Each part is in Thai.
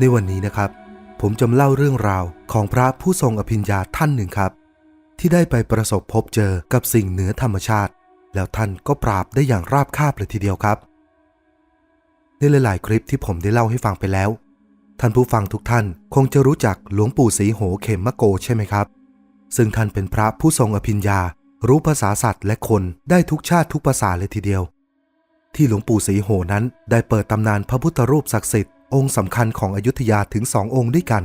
ในวันนี้นะครับ ผมจะเล่าเรื่องราวของพระผู้ทรงอภิญญาท่านหนึ่งครับ ที่ได้ไปประสบพบเจอกับสิ่งเหนือธรรมชาติ แล้วท่านก็ปราบได้อย่างราบคาบเลยทีเดียวครับ ในหลายๆ คลิปที่ผมได้เล่าให้ฟังไปแล้ว ท่านผู้ฟังทุกท่านคงจะรู้จักหลวงปู่ศรีโหเขมมะโกใช่ไหมครับ ซึ่งท่านเป็นพระผู้ทรงอภิญญา รู้ภาษาสัตว์และคนได้ทุกชาติทุกภาษาเลยทีเดียวที่หลวงปู่ศรีโหนั้นได้เปิดตำนานพระพุทธรูปศักดิ์สิทธิ์ องค์สำคัญของอยุธยาถึงสององค์ด้วยกัน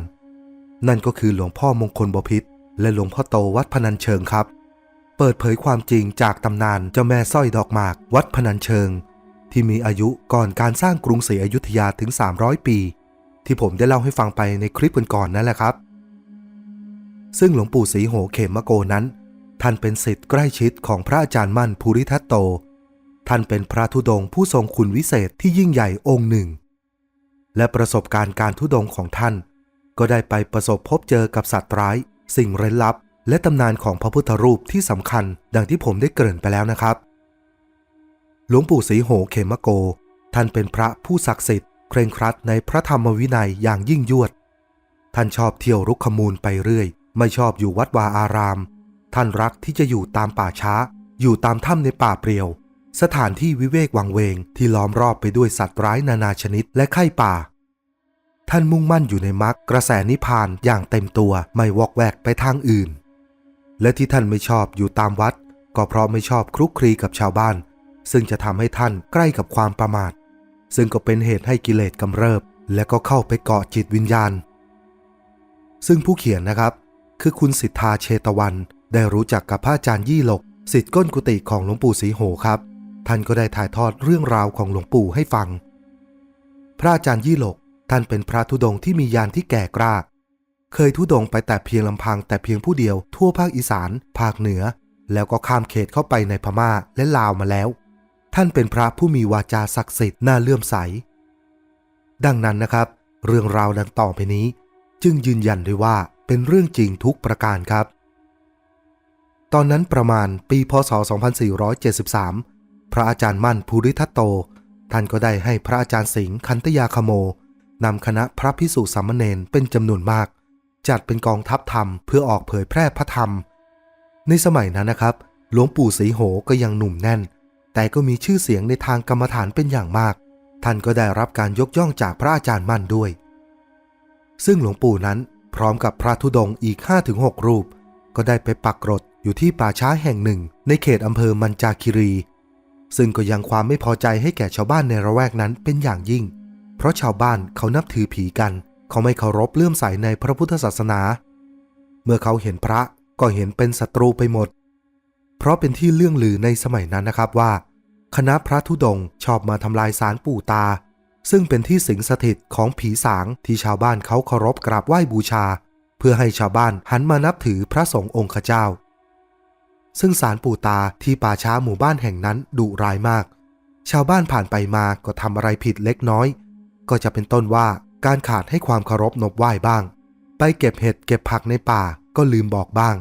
นั่นก็คือหลวงพ่อมงคลบพิตรและหลวงพ่อโตวัดพนัญเชิงครับ เปิดเผยความจริงจากตำนานเจ้าแม่สร้อยดอกหมากวัดพนัญเชิง ที่มีอายุก่อนการสร้างกรุงศรีอยุธยาถึง 300 ปี ที่ผมได้เล่าให้ฟังไปในคลิปก่อนๆนั่นแหละครับ ซึ่งหลวงปู่ศรีโหเขมะโกนั้น ท่านเป็นศิษย์ใกล้ชิดของพระอาจารย์มั่นภูริทัตโต ท่านเป็นพระธุดงค์ผู้ทรงคุณวิเศษที่ยิ่งใหญ่องค์หนึ่ง และประสบการณ์การธุดงของท่าน ก็ได้ไปประสบพบเจอกับสัตว์ร้าย สิ่งเร้นลับ และตำนานของพระพุทธรูปที่สำคัญ ดังที่ผมได้เกริ่นไปแล้วนะครับ หลวงปู่ศรีโหเขมโก ท่านเป็นพระผู้ศักดิ์สิทธิ์เคร่งครัดในพระธรรมวินัยอย่างยิ่งยวด ท่านชอบเที่ยวรุกขมูลไปเรื่อย ไม่ชอบอยู่วัดวาอาราม ท่านรักที่จะอยู่ตามป่าช้า อยู่ตามถ้ำในป่าเปลี่ยว สถานที่วิเวกวังเวงที่ล้อมรอบไปด้วยสัตว์ร้ายนานาชนิดและไข้ป่า ท่านมุ่งมั่นอยู่ในมรรคกระแสนิพพานอย่างเต็มตัวไม่วอกแวกไปทางอื่น และที่ท่านไม่ชอบอยู่ตามวัด ก็เพราะไม่ชอบคลุกคลีกับชาวบ้าน ซึ่งจะทำให้ท่านใกล้กับความประมาท ซึ่งก็เป็นเหตุให้กิเลสกำเริบ และก็เข้าไปเกาะจิตวิญญาณ ซึ่งผู้เขียนนะครับ คือคุณสิทธาเชตวันได้รู้จักกับพระอาจารย์ยี่หลกสิทธิ์ก้นกุฏิของหลวงปู่ศรีโหครับ ท่านก็ได้ถ่ายทอดเรื่องราวของหลวงปู่ให้ฟัง พระอาจารย์ยี่หลกท่านเป็นพระธุดงที่มียานที่แก่กล้า เคยธุดงไปแต่เพียงลำพังแต่เพียงผู้เดียวทั่วภาคอีสาน ภาคเหนือ แล้วก็ข้ามเขตเข้าไปในพม่าและลาวมาแล้ว ท่านเป็นพระผู้มีวาจาศักดิ์สิทธิ์น่าเลื่อมใส ดังนั้นนะครับ เรื่องราวดังต่อไปนี้ จึงยืนยันได้ว่าเป็นเรื่องจริงทุกประการครับ ตอนนั้นประมาณปีพศ 2473 พระอาจารย์มั่นภูริทัตโต ท่านก็ได้ให้พระอาจารย์สิงห์คันตยาคโมนำคณะพระพิสุสามเณรเป็นจำนวนมาก จัดเป็นกองทัพธรรมเพื่อออกเผยแพร่พระธรรม ในสมัยนั้นนะครับ หลวงปู่ศรีโหก็ยังหนุ่มแน่น แต่ก็มีชื่อเสียงในทางกรรมฐานเป็นอย่างมาก ท่านก็ได้รับการยกย่องจากพระอาจารย์มั่นด้วย ซึ่งหลวงปู่นั้นพร้อมกับพระธุดงค์อีก 5-6 รูป ก็ได้ไปปักกรดอยู่ที่ป่าช้าแห่งหนึ่ง ในเขตอำเภอมันจาคิรี ซึ่งก็ยังความไม่พอใจให้แก่ชาวบ้านในระแวกนั้นเป็นอย่างยิ่ง เพราะชาวบ้านเขานับถือผีกัน เขาไม่เคารพเลื่อมใสในพระพุทธศาสนา เมื่อเขาเห็นพระก็เห็นเป็นศัตรูไปหมด เพราะเป็นที่เลื่องลือในสมัยนั้นนะครับว่า คณะพระธุดงค์ชอบมาทำลายสารปู่ตา ซึ่งเป็นที่สิงสถิตของผีสางที่ชาวบ้านเขาเคารพกราบไหว้บูชา เพื่อให้ชาวบ้านหันมานับถือพระสงฆ์องค์เจ้า ซึ่งสารปู่ตาที่ป่าช้าหมู่บ้านแห่งนั้นดุร้ายมาก ชาวบ้านผ่านไปมาก็ทำอะไรผิดเล็กน้อย ก็จะเป็นต้นว่าการขาดให้ความเคารพนบไหว้บ้าง ไปเก็บเห็ดเก็บผักในป่าก็ลืมบอกบ้าง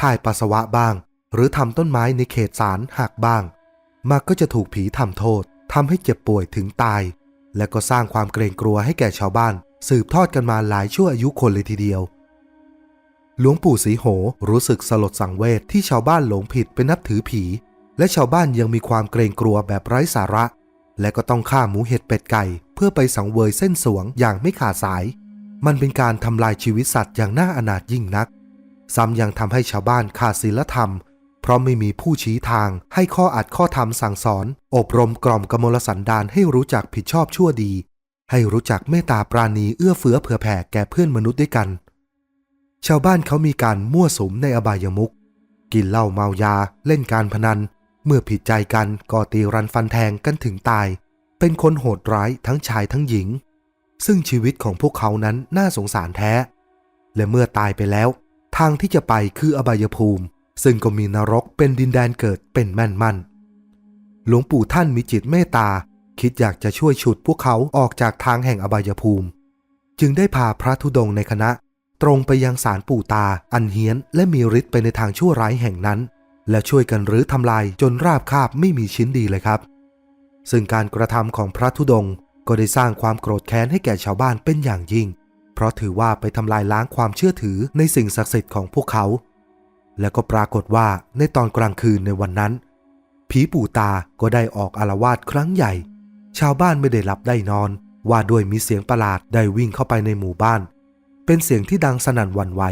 ถ่ายปัสสาวะบ้าง หรือทำต้นไม้ในเขตสารหักบ้างมักก็จะถูกผีทำโทษทำให้เจ็บป่วยถึงตาย และก็สร้างความเกรงกลัวให้แก่ชาวบ้าน สืบทอดกันมาหลายชั่วอายุคนเลยทีเดียว หลวงปู่ศรีโหรู้สึกสลดสังเวชที่ชาวบ้านหลงผิดไปนับถือผี และชาวบ้านยังมีความเกรงกลัวแบบไร้สาระ และก็ต้องฆ่าหมูเห็ดเป็ดไก่ เพื่อไปสังเวยเส้นสวงอย่างไม่ขาดสาย มันเป็นการทำลายชีวิตสัตว์อย่างน่าอนาถยิ่งนัก ซ้ำยังทำให้ชาวบ้านขาดศีลธรรม เพราะไม่มีผู้ชี้ทางให้ข้ออัดข้อธรรมสั่งสอน อบรมกล่อมกมลสันดานให้รู้จักผิดชอบชั่วดี ให้รู้จักเมตตาปราณีเอื้อเฟื้อเผื่อแผ่แก่เพื่อนมนุษย์ด้วยกัน ชาวบ้านเขามีการมั่วสุมในอบายมุขกินเหล้าเมายาเล่นการพนัน เมื่อผิดใจกันก็ตีรันฟันแทงกันถึงตาย เป็นคนโหดร้ายทั้งชายทั้งหญิง ซึ่งชีวิตของพวกเขานั้นน่าสงสารแท้ และเมื่อตายไปแล้ว ทางที่จะไปคืออบายภูมิ ซึ่งก็มีนรกเป็นดินแดนเกิดเป็นแม่นมั่นหลวงปู่ท่านมีจิตเมตตา คิดอยากจะช่วยฉุดพวกเขาออกจากทางแห่งอบายภูมิ จึงได้พาพระธุดงค์ในคณะ ตรงไปยังศาลปู่ตา อันเฮี้ยนและมีฤทธิ์ไปในทางชั่วร้ายแห่งนั้น และช่วยกันรื้อทำลายจนราบคาบไม่มีชิ้นดีเลยครับ ซึ่งการกระทำของพระธุดงค์ก็ได้สร้างความโกรธแค้นให้แก่ชาวบ้านเป็นอย่างยิ่ง เพราะถือว่าไปทำลายล้างความเชื่อถือในสิ่งศักดิ์สิทธิ์ของพวกเขา แล้วก็ปรากฏว่าในตอนกลางคืนในวันนั้น ผีปู่ตาก็ได้ออกอารวาสครั้งใหญ่ ชาวบ้านไม่ได้หลับได้นอน ว่าด้วยมีเสียงประหลาดได้วิ่งเข้าไปในหมู่บ้าน เป็นเสียงที่ดังสนั่นหวั่นไหว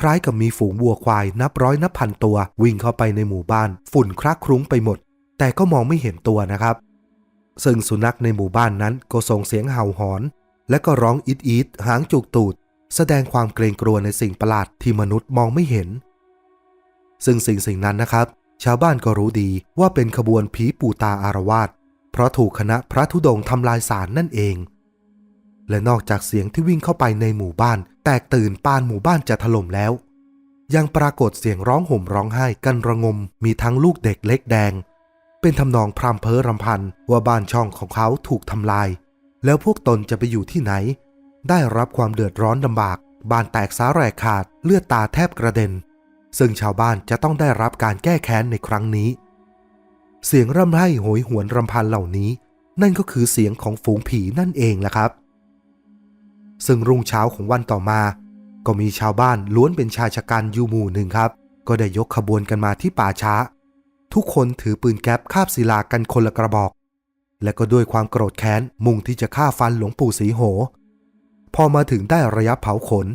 คล้ายกับมีฝูงวัวควายนับร้อยนับพันตัว วิ่งเข้าไปในหมู่บ้าน ฝุ่นคลักคลุ้งไปหมด แต่ก็มองไม่เห็นตัวนะครับ ซึ่งสุนัขในหมู่บ้านนั้นก็ส่งเสียงเห่าหอน และก็ร้องอิดอิดหางจุกตูด แสดงความเกรงกลัวในสิ่งประหลาดที่มนุษย์มองไม่เห็น ซึ่งสิ่งสิ่งนั้นนะครับ ชาวบ้านก็รู้ดีว่าเป็นขบวนผีปู่ตาอารวาสเพราะถูกคณะพระธุดงค์ทำลายสารนั่นเอง และนอกจากเสียงที่วิ่งเข้าไปในหมู่บ้าน แตกตื่นปานหมู่บ้านจะถล่มแล้ว ยังปรากฏเสียงร้องห่มร้องไห้กันระงมมีทั้งลูกเด็กเล็กแดง เป็นทำนองพรำเพ้อรำพันว่าบ้านช่องของเขาถูกทำลาย แล้วพวกตนจะไปอยู่ที่ไหน ได้รับความเดือดร้อนลำบาก บ้านแตกสาแหรกขาดเลือดตาแทบกระเด็น ซึ่งชาวบ้านจะต้องได้รับการแก้แค้นในครั้งนี้ เสียงร่ำไห้โหยหวนรำพันเหล่านี้ นั่นก็คือเสียงของฝูงผีนั่นเองแหละครับ ซึ่งรุ่งเช้าของวันต่อมา ก็มีชาวบ้านล้วนเป็นชายชะกันอยู่หมู่หนึ่งครับ ก็ได้ยกขบวนกันมาที่ป่าช้า ทุกคนถือปืนแก๊ปคาบศิลากันคนละกระบอก และก็ด้วยความโกรธแค้นมุ่งที่จะฆ่าฟันหลวงปู่สีโห พอมาถึงได้ระยะเผาขน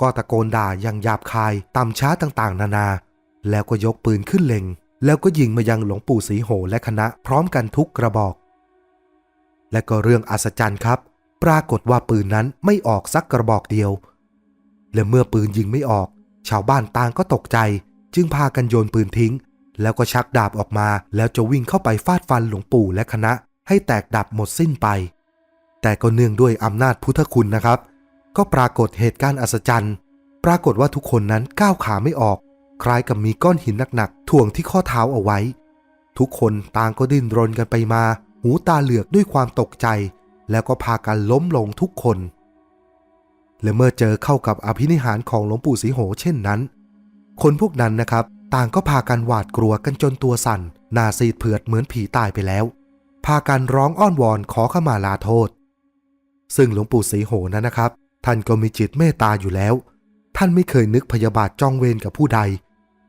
ก็ตะโกนด่าอย่างหยาบคายตำช้าต่างๆ นานา แล้วก็ยกปืนขึ้นเล็ง แล้วก็ยิงมายังหลวงปู่สีโหและคณะพร้อมกันทุกกระบอก และก็เรื่องอัศจรรย์ครับ ปรากฏว่าปืนนั้นไม่ออกสักกระบอกเดียว และเมื่อปืนยิงไม่ออก ชาวบ้านต่างก็ตกใจ จึงพากันโยนปืนทิ้ง แล้วก็ชักดาบออกมา แล้วจะวิ่งเข้าไปฟาดฟันหลวงปู่และคณะ ให้แตกดับหมดสิ้นไป แต่ก็เนื่องด้วยอำนาจพุทธคุณนะครับ ก็ปรากฏเหตุการณ์อัศจรรย์ ปรากฏว่าทุกคนนั้นก้าวขาไม่ออก คล้ายกับมีก้อนหินหนักๆถ่วงที่ข้อเท้าเอาไว้ ทุกคนต่างก็ดิ้นรนกันไปมา หูตาเหลือกด้วยความตกใจ แล้วก็พากันล้มลงทุกคน และเมื่อเจอเข้ากับอภินิหารของหลวงปู่ศรีโหเช่นนั้น คนพวกนั้นนะครับ ต่างก็พากันหวาดกลัวกันจนตัวสั่น หน้าซีดเผือดเหมือนผีตายไปแล้ว พากันร้องอ้อนวอนขอขมาลาโทษ ซึ่งหลวงปู่ศรีโหนั้นนะครับ ท่านก็มีจิตเมตตาอยู่แล้ว ท่านไม่เคยนึกพยาบาทจ้องเวรกับผู้ใด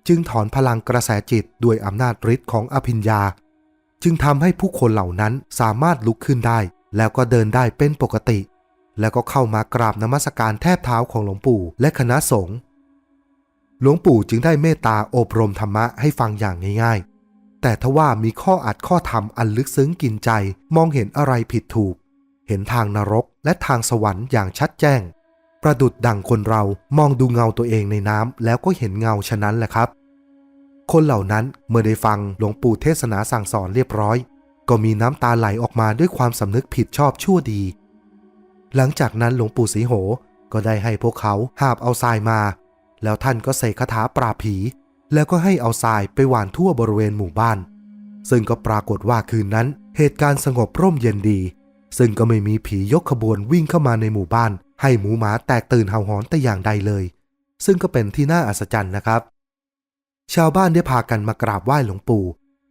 จึงถอนพลังกระแสจิตด้วยอำนาจฤทธิ์ของอภิญญา จึงทำให้ผู้คนเหล่านั้นสามารถลุกขึ้นได้ แล้วก็เดินได้เป็นปกติ แล้วก็เข้ามากราบนมัสการแทบเท้าของหลวงปู่และคณะสงฆ์หลวงปู่จึงได้เมตตาอบรมธรรมะให้ฟังอย่างง่ายๆ แต่ทว่ามีข้ออัดข้อธรรมอันลึกซึ้งกินใจมองเห็นอะไรผิดถูก เห็นทางนรกและทางสวรรค์อย่างชัดแจ้ง ประดุดดังคนเรามองดูเงาตัวเองในน้ำแล้วก็เห็นเงาฉะนั้นแหละครับ คนเหล่านั้นเมื่อได้ฟังหลวงปู่เทศนาสั่งสอนเรียบร้อย ก็มีน้ำตาไหลออกมาด้วยความสำนึกผิดชอบชั่วดี หลังจากนั้นหลวงปู่ศรีโหก็ได้ให้พวกเขาหาบเอาทรายมา แล้วท่านก็เสกคาถาปราบผี แล้วก็ให้เอาทรายไปหว่านทั่วบริเวณหมู่บ้าน ซึ่งก็ปรากฏว่าคืนนั้น เหตุการณ์สงบร่มเย็นดี ซึ่งก็ไม่มีผียกขบวนวิ่งเข้ามาในหมู่บ้าน ให้หมูหมาแตกตื่นเห่าหอนแต่อย่างใดเลย ซึ่งก็เป็นที่น่าอัศจรรย์นะครับ ชาวบ้านได้พากันมากราบไหว้หลวงปู่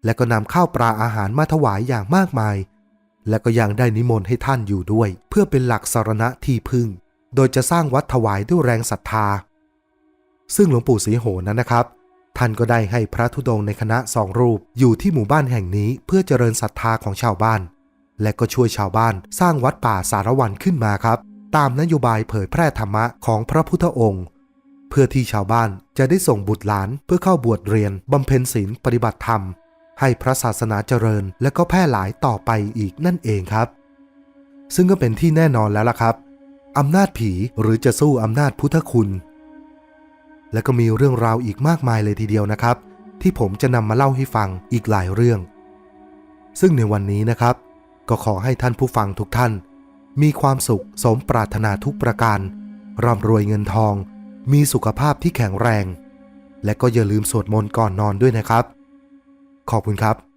และก็นำข้าวปลาอาหารมาถวายอย่างมากมาย และก็ยังได้นิมนต์ให้ท่านอยู่ด้วย เพื่อเป็นหลักสารณะที่พึ่ง โดยจะสร้างวัดถวายด้วยแรงศรัทธา ซึ่งหลวงปู่ศรีโหนั้นนะครับ ท่านก็ได้ให้พระธุดงค์ในคณะสองรูปอยู่ที่หมู่บ้านแห่งนี้เพื่อเจริญศรัทธาของชาวบ้าน และก็ช่วยชาวบ้านสร้างวัดป่าสารวันขึ้นมาครับ ตามนโยบายเผยแพร่ธรรมะของพระพุทธองค์เพื่อที่ชาวบ้านจะได้ส่งบุตรหลานเพื่อเข้าบวชเรียนบำเพ็ญศีลปฏิบัติธรรม ให้พระศาสนาเจริญ และก็แพร่หลายต่อไปอีกนั่นเองครับ ซึ่งก็เป็นที่แน่นอนแล้วล่ะครับอำนาจผีหรือจะสู้อำนาจพุทธคุณ และก็มีเรื่องราวอีกมากมายเลยทีเดียวนะครับ ที่ผมจะนำมาเล่าให้ฟังอีกหลายเรื่อง ซึ่งในวันนี้นะครับ ก็ขอให้ท่านผู้ฟังทุกท่าน มีความสุขสมปรารถนาทุกประการร่ำรวยเงินทอง มีสุขภาพที่แข็งแรง และก็อย่าลืมสวดมนต์ก่อนนอนด้วยนะครับ ขอบคุณครับ